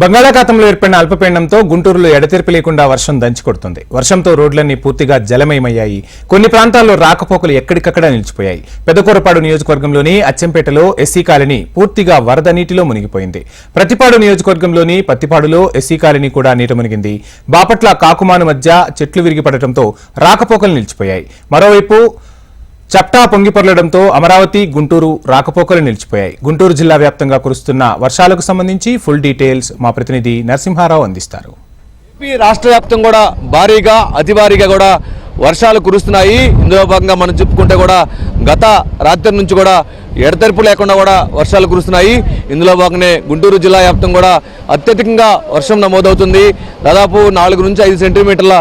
బంగాళాఖాతంలో ఏర్పడిన అల్పపీడనంతో గుంటూరులో ఎడతెరిపి లేకుండా వర్షం దంచికొడుతుంది వర్షంతో రోడ్లన్నీ పూర్తిగా జలమయమయ్యాయి. కొన్ని ప్రాంతాల్లో రాకపోకలు ఎక్కడికక్కడ నిలిచిపోయాయి. పెదకూరపాడు నియోజకవర్గంలోని అచ్చంపేటలో ఎస్సీ కాలనీ పూర్తిగా వరద నీటిలో మునిగిపోయింది. ప్రతిపాడు నియోజకవర్గంలోని పత్తిపాడులో ఎస్సీ కాలనీ కూడా నీట మునిగింది. బాపట్ల కాకుమాను మధ్య చెట్లు విరిగిపడటంతో రాకపోకలు నిలిచిపోయాయి. మరోవైపు చప్టా పొంగిపొరలడంతో అమరావతి గుంటూరు రాకపోకలు నిలిచిపోయాయి. గుంటూరు జిల్లా వ్యాప్తంగా కురుస్తున్న వర్షాలకు సంబంధించి ఫుల్ డీటెయిల్స్ మా ప్రతినిధి నరసింహారావు అందిస్తారు. రాష్ట్ర వ్యాప్తం కూడా భారీగా అతి భారీగా కూడా వర్షాలు కురుస్తున్నాయి. ఇందులో భాగంగా మనం చెప్పుకుంటే కూడా గత రాత్రి నుంచి కూడా ఎడతెరిపు లేకుండా కూడా వర్షాలు కురుస్తున్నాయి. ఇందులో భాగంగానే గుంటూరు జిల్లా వ్యాప్తం కూడా అత్యధికంగా వర్షం నమోదవుతుంది. దాదాపు నాలుగు నుంచి ఐదు సెంటీమీటర్ల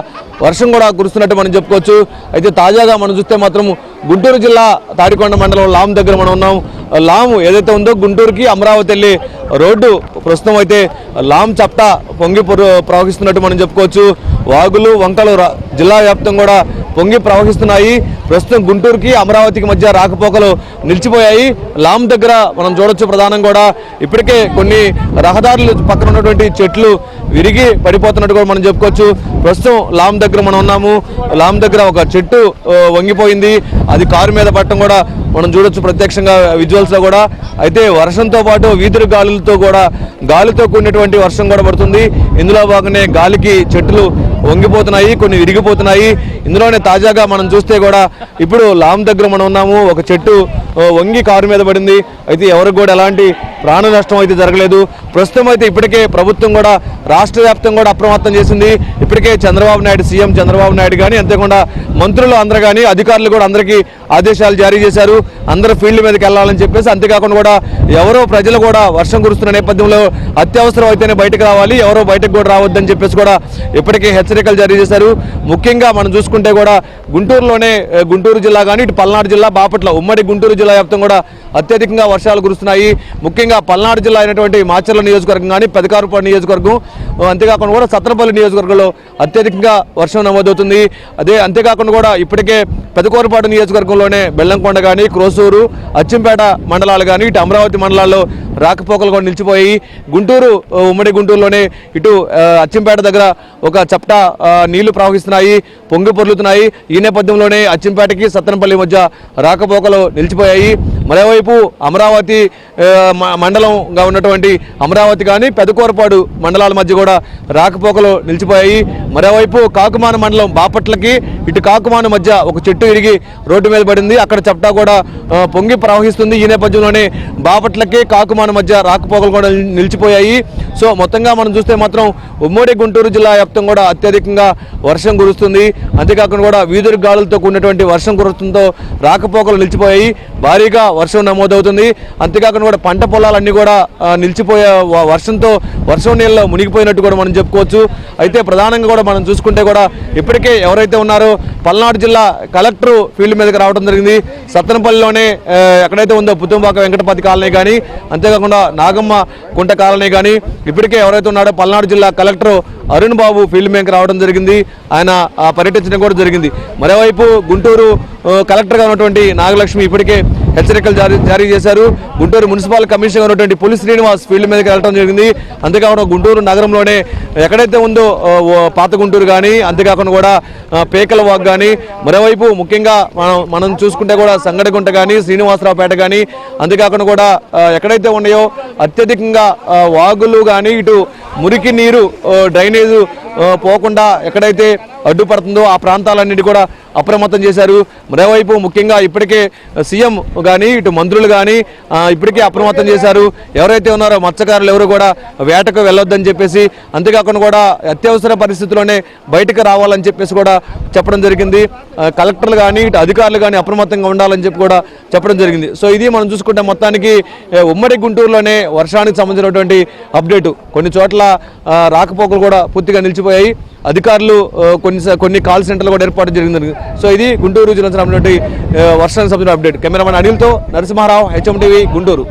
వర్షం కూడా కురుస్తున్నట్టు మనం చెప్పుకోవచ్చు. అయితే తాజాగా మనం చూస్తే మాత్రం గుంటూరు జిల్లా తాడికొండ మండలం లాం దగ్గర మనం ఉన్నాం. లాం ఏదైతే ఉందో గుంటూరుకి అమరావతి వెళ్ళి రోడ్డు ప్రస్తుతం అయితే లాం చప్ట పొంగి ప్రవహిస్తున్నట్టు మనం చెప్పుకోవచ్చు. వాగులు వంకలు రా- జిల్లా వ్యాప్తం కూడా పొంగి ప్రవహిస్తున్నాయి. ప్రస్తుతం గుంటూరుకి అమరావతికి మధ్య రాకపోకలు నిలిచిపోయాయి. లాం దగ్గర మనం చూడొచ్చు ప్రధానం కూడా. ఇప్పటికే కొన్ని రహదారులు పక్కన ఉన్నటువంటి చెట్లు విరిగి పడిపోతున్నట్టు కూడా మనం చెప్పుకోవచ్చు. ప్రస్తుతం లాం దగ్గర మనం ఉన్నాము. లాం దగ్గర ఒక చెట్టు వంగిపోయింది. అది కారు మీద పట్టడం కూడా మనం చూడొచ్చు ప్రత్యక్షంగా విజువల్స్లో కూడా. అయితే వర్షంతో పాటు వీధులు గాలులతో కూడా గాలితో కూడినటువంటి వర్షం కూడా పడుతుంది. ఇందులో భాగంగానే గాలికి చెట్లు వంగిపోతున్నాయి కొన్ని విరిగిపోతున్నాయి. ఇందులోనే తాజాగా మనం చూస్తే కూడా ఇప్పుడు లామ్ దగ్గర మనం ఉన్నాము. ఒక చెట్టు వంగి కారు మీద పడింది. అయితే ఎవరికి కూడా ఎలాంటి ప్రాణ నష్టం అయితే జరగలేదు. ప్రస్తుతం అయితే ఇప్పటికే ప్రభుత్వం కూడా రాష్ట్ర వ్యాప్తం కూడా అప్రమత్తం చేసింది. ఇప్పటికే చంద్రబాబు నాయుడు సీఎం చంద్రబాబు నాయుడు కానీ అంతేకాకుండా మంత్రులు అందరూ కానీ అధికారులు కూడా అందరికీ ఆదేశాలు జారీ చేశారు. అందరూ ఫీల్డ్ మీదకి వెళ్ళాలని చెప్పేసి అంతేకాకుండా కూడా ఎవరో ప్రజలు కూడా వర్షం కురుస్తున్న నేపథ్యంలో అత్యవసరం అయితేనే బయటకు రావాలి. ఎవరో బయటకు కూడా రావద్దని చెప్పేసి కూడా ఇప్పటికే హెచ్చరికలు జారీ చేశారు. ముఖ్యంగా మనం చూసుకుంటే కూడా గుంటూరులోనే గుంటూరు జిల్లా కానీ ఇటు పల్నాడు జిల్లా బాపట్ల ఉమ్మడి గుంటూరు జిల్లా వ్యాప్తం కూడా అత్యధికంగా వర్షాలు కురుస్తున్నాయి. ముఖ్యంగా పల్నాడు జిల్లా అయినటువంటి మాచర్ల నియోజకవర్గం కానీ పెదకారుపాడు నియోజకవర్గం అంతేకాకుండా కూడా సత్రపల్లి నియోజకవర్గంలో అత్యధికంగా వర్షం నమోదవుతుంది. అదే అంతేకాకుండా కూడా ఇప్పటికే పెదకూరపాడు నియోజకవర్గంలోనే బెల్లంకొండ కానీ క్రోసూరు అచ్చంపేట మండలాలు కానీ ఇటు అమరావతి మండలాల్లో రాకపోకలు కూడా నిలిచిపోయి గుంటూరు ఉమ్మడి గుంటూరులోనే ఇటు అచ్చంపేట దగ్గర ఒక చప్టా నీళ్ళు ప్రవహిస్తున్నాయి పొంగి పొర్లుతున్నాయి. ఈ నేపథ్యంలోనే అచ్చంపేటకి సత్తనపల్లి మధ్య రాకపోకలు నిలిచిపోయాయి. మరోవైపు అమరావతి మండలంగా ఉన్నటువంటి అమరావతి కానీ పెదకూరపాడు మండలాల మధ్య కూడా రాకపోకలు నిలిచిపోయాయి. మరోవైపు కాకుమాన మండలం బాపట్లకి ఇటు కాకుమాన మధ్య ఒక చెట్టు ఇరిగి రోడ్డు మీద పడింది. అక్కడ చెప్టా కూడా పొంగి ప్రవహిస్తుంది. ఈ నేపథ్యంలోనే బాపట్లకి కాకుమాన మధ్య రాకపోకలు కూడా నిలిచిపోయాయి. సో మొత్తంగా మనం చూస్తే మాత్రం ఉమ్మడి గుంటూరు జిల్లా వ్యాప్తం కూడా అత్యధికంగా వర్షం కురుస్తుంది. అంతేకాకుండా కూడా వీధురు గాలులతో కూడినటువంటి వర్షం కురుస్తుందో రాకపోకలు నిలిచిపోయాయి. భారీగా వర్షం నమోదవుతుంది. అంతేకాకుండా కూడా పంట పొలాలన్నీ కూడా నిలిచిపోయే వర్షంతో వర్షం నీళ్ళలో మునిగిపోయినట్టు కూడా మనం చెప్పుకోవచ్చు. అయితే ప్రధానంగా కూడా మనం చూసుకుంటే కూడా ఇప్పటికే ఎవరైతే ఉన్నారో పల్నాడు జిల్లా కలెక్టర్ ఫీల్డ్ మీదకి రావడం జరిగింది. సత్తనపల్లిలోనే ఎక్కడైతే ఉందో పుత్తంపాక వెంకటపతి కాలనీ కానీ అంతేకాకుండా నాగమ్మ కుంట కాలనీ కానీ ఇప్పటికే ఎవరైతే ఉన్నాడో పల్నాడు జిల్లా కలెక్టర్ అరుణ్ బాబు ఫీల్డ్ మీదకి రావడం జరిగింది. ఆయన ఆ, పర్యటించడం కూడా జరిగింది. మరోవైపు గుంటూరు కలెక్టర్గా ఉన్నటువంటి నాగలక్ష్మి ఇప్పటికే హెచ్చరికలు జారీ జారీ చేశారు. గుంటూరు మున్సిపల్ కమిషనర్ ఉన్నటువంటి పులి శ్రీనివాస్ ఫీల్డ్ మీదకి వెళ్ళడం జరిగింది. అంతేకాకుండా గుంటూరు నగరంలోనే ఎక్కడైతే ఉందో పాత గుంటూరు కానీ అంతేకాకుండా కూడా పేకల వాక్ కానీ మరోవైపు ముఖ్యంగా మనం మనం చూసుకుంటే కూడా సంగడగుంట కానీ శ్రీనివాసరావుపేట కానీ అంతేకాకుండా కూడా ఎక్కడైతే ఉన్నాయో అత్యధికంగా వాగులు కానీ ఇటు మురికి నీరు డ్రైనేజు పోకుండా ఎక్కడైతే అడ్డుపడుతుందో ఆ ప్రాంతాలన్నిటి కూడా అప్రమత్తం చేశారు. మరోవైపు ముఖ్యంగా ఇప్పటికే సీఎం కానీ ఇటు మంత్రులు కానీ ఇప్పటికే అప్రమత్తం చేశారు. ఎవరైతే ఉన్నారో మత్స్యకారులు ఎవరు కూడా వేటకు వెళ్ళొద్దని చెప్పేసి అంతేకాకుండా కూడా అత్యవసర పరిస్థితుల్లోనే బయటకు రావాలని చెప్పేసి కూడా చెప్పడం జరిగింది. కలెక్టర్లు కానీ ఇటు అధికారులు కానీ అప్రమత్తంగా ఉండాలని చెప్పి కూడా చెప్పడం జరిగింది. సో ఇది మనం చూసుకుంటే మొత్తానికి ఉమ్మడి గుంటూరులోనే వర్షానికి సంబంధించినటువంటి అప్డేటు. కొన్ని చోట్ల రాకపోకలు కూడా పూర్తిగా నిలిచిపోయాయి. అధికారులు కొన్ని స- కొన్ని కాల్ సెంటర్లు కూడా ఏర్పాటు జరిగింది. సో ఇది గుంటూరు జిల్లా సంబంధించినటువంటి వర్షానికి సంబంధించిన అప్డేట్ కెమెరామెన్ అనిల్తో నరసింహారావు హెచ్ఎం టీవీ గుంటూరు.